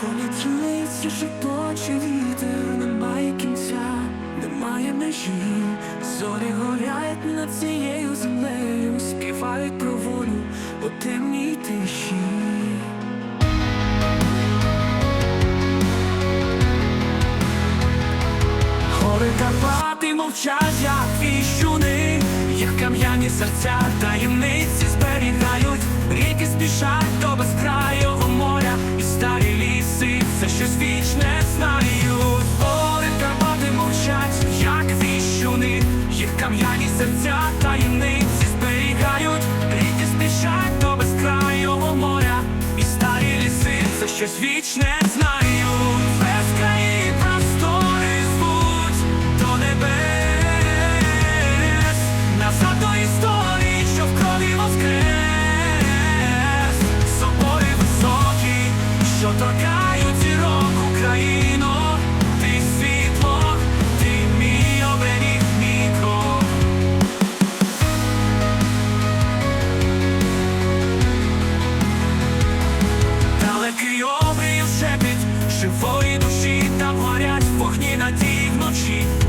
Політрується шепоче вітер, немає кінця, немає межі, зорі горять над цією землею, співають про волю у темній тиші. Гори Карпати мовчать, як віщуни, як кам'яні серця, таємниці зберігають, ріки спішать до безкрайого таємниці зберігають, ріки спішать до безкрайого моря, і старі ліси це щось вічне знають. Безкраї простори звуть до небес, назад до історії, що в крові воскрес, собори високі, що торкають. cheap